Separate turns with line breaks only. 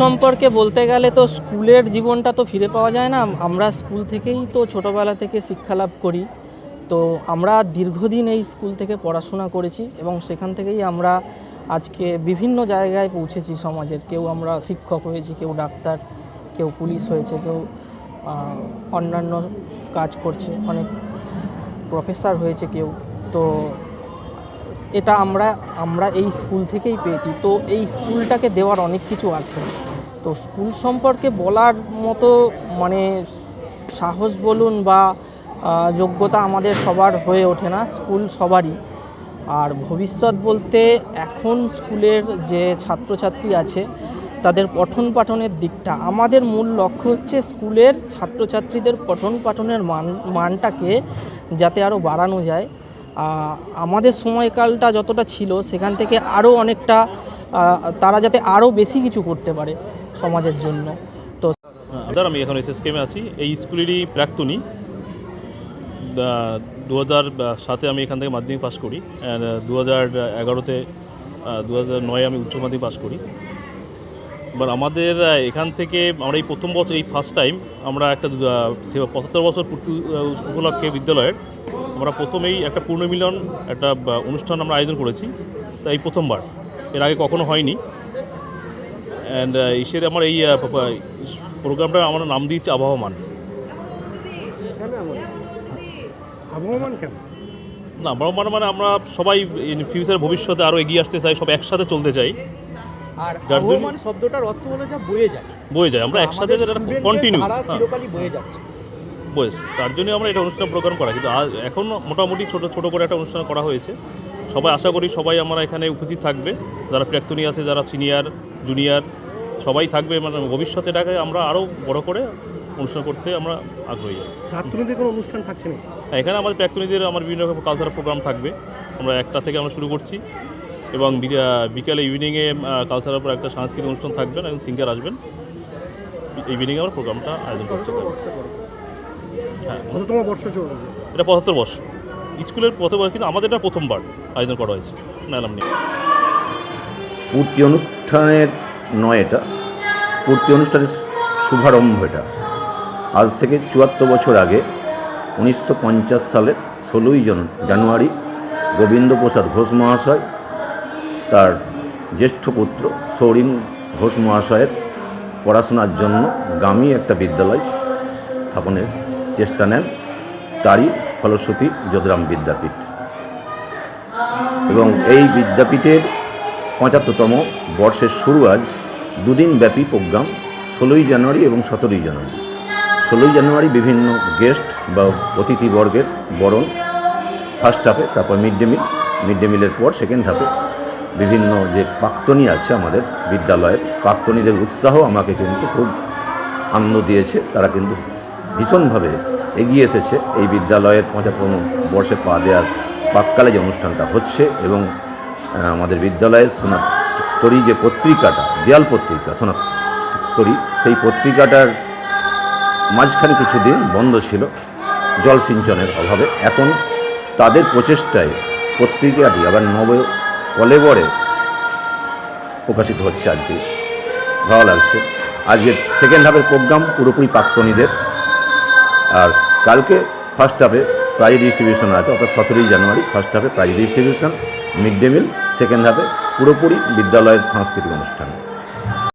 সম্পর্কে বলতে গেলে তো স্কুলের জীবনটা তো ফিরে পাওয়া যায় না। আমরা স্কুল থেকেই তো ছোটোবেলা থেকে শিক্ষা লাভ করি। তো আমরা দীর্ঘদিন এই স্কুল থেকে পড়াশোনা করেছি এবং সেখান থেকেই আমরা আজকে বিভিন্ন জায়গায় পৌঁছেছি সমাজের। কেউ আমরা শিক্ষক হয়েছি, কেউ ডাক্তার, কেউ পুলিশ হয়েছে, কেউ অন্যান্য কাজ করছে, অনেক প্রফেসর হয়েছে কেউ। তো এটা আমরা আমরা এই স্কুল থেকেই পেয়েছি। তো এই স্কুলটাকে দেওয়ার অনেক কিছু আছে। তো স্কুল সম্পর্কে বলার মতো মানে সাহস বলুন বা যোগ্যতা আমাদের সবার হয়ে ওঠে না, স্কুল সবারই। আর ভবিষ্যৎ বলতে এখন স্কুলের যে ছাত্রছাত্রী আছে, তাদের পঠন পাঠনের দিকটা, আমাদের মূল লক্ষ্য হচ্ছে স্কুলের ছাত্রছাত্রীদের পঠন পাঠনের মান, মানটাকে যাতে আরও বাড়ানো যায়। আমাদের সময়কালটা যতটা ছিল, সেখান থেকে আরও অনেকটা তারা যাতে আরও বেশি কিছু করতে পারে সমাজের জন্য। তো
স্যার আমি এখন এস এস কেমে আছি। এই স্কুলেরই প্রাক্তনী। দু হাজার সাতে আমি এখান থেকে মাধ্যমিক পাশ করি দু হাজার এগারোতে দু হাজার নয়ে আমি উচ্চ মাধ্যমিক পাশ করি। এবার আমাদের এখান থেকে আমরা এই প্রথম বছর, এই ফার্স্ট টাইম আমরা একটা পঁচাত্তর বছর পূর্তি উপলক্ষে বিদ্যালয়ের আমরা প্রথমেই একটা পূর্ণমিলন একটা অনুষ্ঠান আমরা আয়োজন করেছি তা এই প্রথমবার। এর আগে কখনো হয়নি। অ্যান্ড ইসের আমার এই প্রোগ্রামটা আমরা নাম দিয়েছি আবহমান।
আবহমান? কেন?
না আবহমান মানে আমরা সবাই ইন ফিউচার ভবিষ্যতে আরও এগিয়ে আসতে চাই সব একসাথে চলতে চাই।
আর আবহমান শব্দটার অর্থ হলো যা বয়ে যায়।
বয়ে যায় আমরা একসাথে
আমাদের
কন্টিনিউ
চিরকালই বয়ে যাচ্ছে।
বয়েস তার জন্য আমরা এটা অনুষ্ঠান প্রোগ্রাম করা। কিন্তু আজ এখন মোটামুটি ছোট ছোট করে একটা অনুষ্ঠান করা হয়েছে। সবাই আশা করি সবাই আমরা এখানে উপস্থিত থাকবে। যারা প্রাক্তনী আছে যারা সিনিয়র জুনিয়র সবাই থাকবে। মানে ভবিষ্যতে এটাকে আমরা আরও বড় করে অনুষ্ঠান করতে আমরা আগ্রহী।
প্রাথমিকদের কোনো অনুষ্ঠান থাকছে না
হ্যাঁ, এখানে আমাদের প্রাক্তনীদের আমার বিভিন্ন রকম কালচারাল প্রোগ্রাম থাকবে। আমরা একটা থেকে আমরা শুরু করছি। এবং বিকা- বিকালে ইভিনিংয়ে কালচারাল উপর একটা সাংস্কৃতিক অনুষ্ঠান থাকবেন এবং সিঙ্গার আসবেন। ইভিনিংয়ে আমরা প্রোগ্রামটা আয়োজন করছি। হ্যাঁ
কততম বর্ষ চলবে
এটা পঁচাত্তর বর্ষ। স্কুলের প্রথম কিন্তু আমাদের এটা প্রথমবার আয়োজন করা হয়েছে নালাম নিয়ে।
পূর্তি অনুষ্ঠানের নয় এটা পূর্তি অনুষ্ঠানের শুভারম্ভ এটা। আজ থেকে চুয়াত্তর বছর আগে উনিশশো পঞ্চাশ সালের ষোলোই জন জানুয়ারি গোবিন্দ প্রসাদ ঘোষ মহাশয় তার জ্যেষ্ঠ পুত্র সৌরিন ঘোষ মহাশয়ের পড়াশোনার জন্য গামী একটা বিদ্যালয় স্থাপনের চেষ্টা নেন তারই ফলশ্রুতি যোদরাম বিদ্যাপীঠ। এবং এই বিদ্যাপীঠের পঁচাত্তরতম বর্ষের শুরু আজ, দুদিন ব্যাপী প্রোগ্রাম, ষোলোই জানুয়ারি এবং সতেরোই জানুয়ারি। ষোলোই জানুয়ারি বিভিন্ন গেস্ট বা অতিথিবর্গের বরণ, ফার্স্ট হাফে, তারপর mid day meal, mid day মিলের পর সেকেন্ড হাফে। বিভিন্ন যে প্রাক্তনী আছে আমাদের বিদ্যালয়ের, প্রাক্তনীদের উৎসাহ আমাকে কিন্তু খুব আনন্দ দিয়েছে, তারা কিন্তু ভীষণভাবে এগিয়ে এসেছে এই বিদ্যালয়ের পঁচাত্তম বর্ষে পা দেওয়ার প্রাককালে যে অনুষ্ঠানটা হচ্ছে এবং আমাদের বিদ্যালয়ের সোনাত্তরী যে পত্রিকাটা, দেয়াল পত্রিকা সোনাত্তরী সেই পত্রিকাটার মাঝখানে কিছুদিন বন্ধ ছিল, জল সিঞ্চনের অভাবে। এখন তাদের প্রচেষ্টায় পত্রিকাটি আবার নব কলেবরে প্রকাশিত হচ্ছে আজকে। ভালো লাগছে। আজকের সেকেন্ড হাফের প্রোগ্রাম পুরোপুরি প্রাক্তনীদের আর কালকে ফার্স্ট হাফে প্রাইজ ডিস্ট্রিবিউশন আছে, অর্থাৎ সতেরোই জানুয়ারি ফার্স্ট হাফে prize distribution mid day meal second হাফে পুরোপুরি বিদ্যালয়ের সাংস্কৃতিক অনুষ্ঠান।